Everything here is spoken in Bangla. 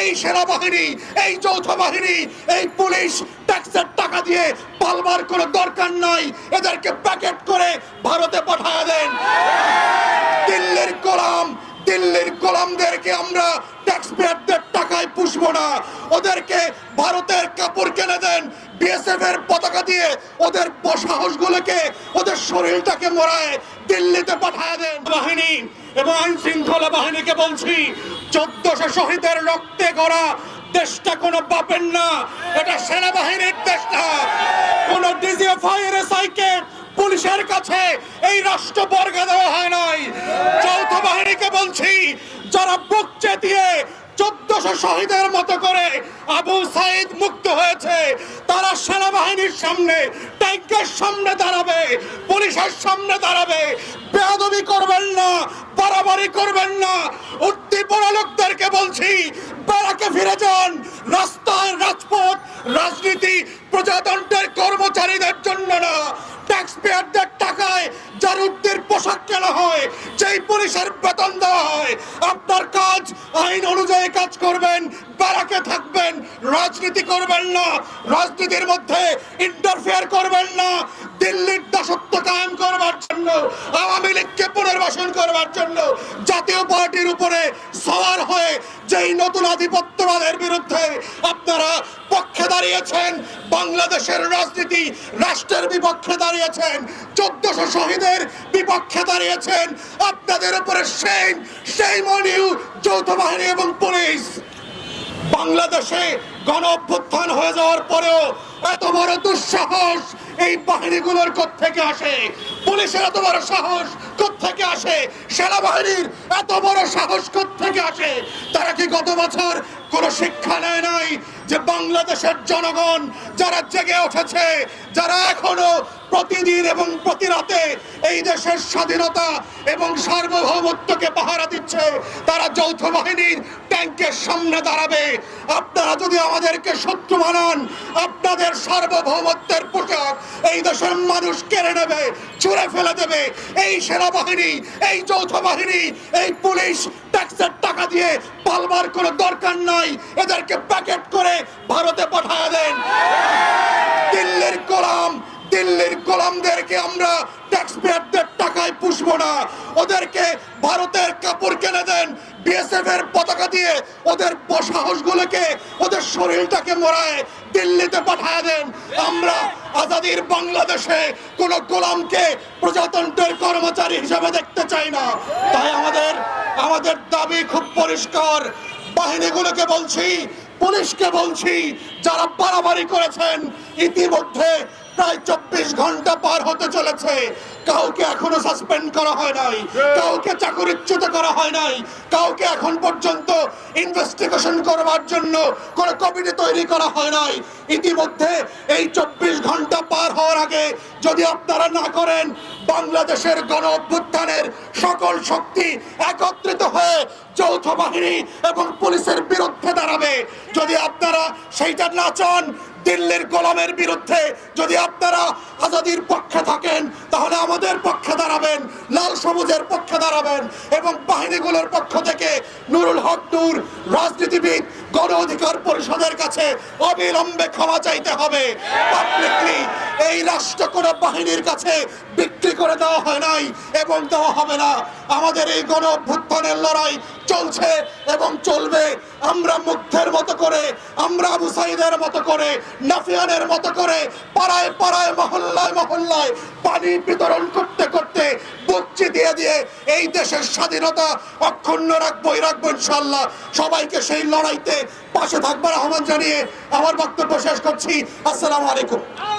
এই সেনাবাহিনী, এই যৌথ বাহিনী, এই পুলিশ ট্যাক্সের টাকা দিয়ে পালবার কোনো দরকার নাই। এদেরকে প্যাকেট করে ভারতে পাঠায় দেন। দিল্লির গোলাম, দিল্লির গোলামদেরকে আমরা ট্যাক্স পেয়ারদের টাকায় পুষবো না। ওদেরকে ভারতের কাপড় কিনে দেন বিএসএফ এর পতাকা দিয়ে ওদের সাহসগুলোকে ওদের শরীরটাকে মরায় দিল্লিতে পাঠায় দেন। বাহিনী এবং আইন শৃঙ্খলা বাহিনীকে বলছি, চোদ্দশো শহীদের রক্তে গড়া দেশটা কোনো বাপের না, এটা সেনাবাহিনীর দেশ না। কোন পুলিশের কাছে এই রাষ্ট্র বর্গা দেওয়া হয় নাই। যৌথ বাহিনীকে বলছি, যারা বুক চেতিয়ে চোদ্দশো শহীদের মতো করে আবু সাইদ মুক্ত হয়েছে তারা সেনাবাহিনীর সামনে ট্যাঙ্কের সামনে দাঁড়াবে, পুলিশের সামনে দাঁড়াবে। বেয়াদবি করবেন না, বাড়াবাড়ি করবেন না। পড়া লোকদেরকে বলছি, বেড়াকে ফিরে যান। রাস্তায় রাজপথ, রাজনীতি, প্রজাতন্ত্রের কর্মচারীদের জন্য না। ট্যাক্স পেয়ারদের টাকায় জারুদ্দের পোশাক কেনা হয়, যেই পুলিশের বেতন দেওয়া হয়। আপনার কাজ, আইন অনুযায়ী কাজ করবেন ব্যারাকে থাকবেন। রাজনীতি করবেন না, রাজনীতির মধ্যে ইন্টারফেয়ার করবেন না, দিল্লির দাসত্ব কায়েম করবার জন্য, আওয়ামী লীগকে পুনর্বাসন করবার জন্য, জাতীয় পার্টির উপরে সওয়ার হয়ে যেই নতুন আধিপত্যবাদের বিরুদ্ধে আপনারা পক্ষে দাঁড়িয়েছেন, বাংলাদেশের রাজনীতি রাষ্ট্রের বিপক্ষে দাঁড়িয়েছেন, চোদ্দশো শহীদের বিপক্ষে দাঁড়িয়েছেন, আপনাদের উপরে সেই সেই মনিউ যৌথ বাহিনী এবং পুলিশ। বাংলাদেশে গণ অভ্যুত্থান হয়ে যাওয়ার পরেও এত বড় দুঃসাহস এই বাহিনীগুলোর থেকে আসে? পুলিশের এত বড় সাহস থেকে আসে? সেনাবাহিনীর এত বড় সাহস থেকে আসে? তারা কি গত বছর কোন শিক্ষা নেয় নাই যে বাংলাদেশের জনগণ যারা জেগে উঠেছে, যারা এখনও প্রতিদিন এবং প্রতি রাতে এই দেশের স্বাধীনতা এবং সার্বভৌমত্বকে পাহারা দিচ্ছে। তারা যৌথ বাহিনীর ট্যাঙ্কের সামনে দাঁড়াবে। আপনারা যদি আমাদেরকে শত্রু বানান, আপনাদের সার্বভৌমত্বের পোশাক এই দেশের মানুষ কেড়ে নেবে, ছুঁড়ে ফেলে দেবে। এই সেনাবাহিনী, এই যৌথ বাহিনী, এই পুলিশ ট্যাক্সের টাকা দিয়ে পালবার কোনো দরকার নাই। এদেরকে প্যাকেট করে ভারতে পাঠায় দেন। দিল্লির গোলাম দিল্লির গোলামদেরকে আমরা ট্যাক্স পেয়ারদের টাকায় পুষবো না। ওদেরকে ভারতের কাপড় কিনে দেন বিএসএফ এর পতাকা দিয়ে ওদের সাহসগুলোকে ওদের শরীরটাকে মরায় দিল্লিতে পাঠায় দেন। আমরা আজাদির বাংলাদেশে কোন গোলামকে প্রজাতন্ত্রের কর্মচারী হিসেবে দেখতে চাই না। তাই আমাদের আমাদের দাবি খুব পরিষ্কার। বাহিনীগুলোকে বলছি, পুলিশকে বলছি, যারা বাড়াবাড়ি করেছেন, ইতিমধ্যে প্রায় চব্বিশ ঘণ্টা পার হতে চলেছে। কাউকে এখনও সাসপেন্ড করা হয় নাই। কাউকে চাকরিচ্যুত করা হয় নাই। কাউকে এখন পর্যন্ত ইনভেস্টিগেশন করবার জন্য কোনো কমিটি তৈরি করা হয় নাই। ইতিমধ্যে এই চব্বিশ ঘণ্টা পার হওয়ার আগে যদি আপনারা না করেন, বাংলাদেশের গণ অভ্যুত্থানের সকল শক্তি একত্রিত হয়ে যৌথ বাহিনী এবং পুলিশের বিরুদ্ধে দাঁড়াবে। যদি আপনারা সেইটা না চান, দিল্লির গোলামের বিরুদ্ধে যদি আপনারা আজাদির পক্ষে থাকেন, তাহলে আমাদের পক্ষে দাঁড়াবেন, লাল সবুজের পক্ষে দাঁড়াবেন এবং বাহিনীগুলোর পক্ষ থেকে নুরুল হক নূর, রাজনীতিবিদ, গণ অধিকার পরিষদের কাছে অবিলম্বে ক্ষমা চাইতে হবে। এই রাষ্ট্র কোন বাহিনীর কাছে বিক্রি করে দেওয়া হয় নাই এবং দেওয়া হবে না। আমাদের এই গণ অভ্যুত্থানের লড়াই চলছে এবং চলবে। আমরা মুগ্ধের মতো করে, আমরা আবু সাইদের মতো করে, নাফিয়ানের মতো করে পাড়ায় পাড়ায়, মহল্লায় মহল্লায় পানি বিতরণ করতে করতে বুকচি দিয়ে দিয়ে এই দেশের স্বাধীনতা অক্ষুণ্ণ রাখবোই রাখব ইনশাল্লাহ সবাইকে সেই লড়াইতে পাশে থাকবার আহ্বান জানিয়ে আমার বক্তব্য শেষ করছি। আসসালামু আলাইকুম।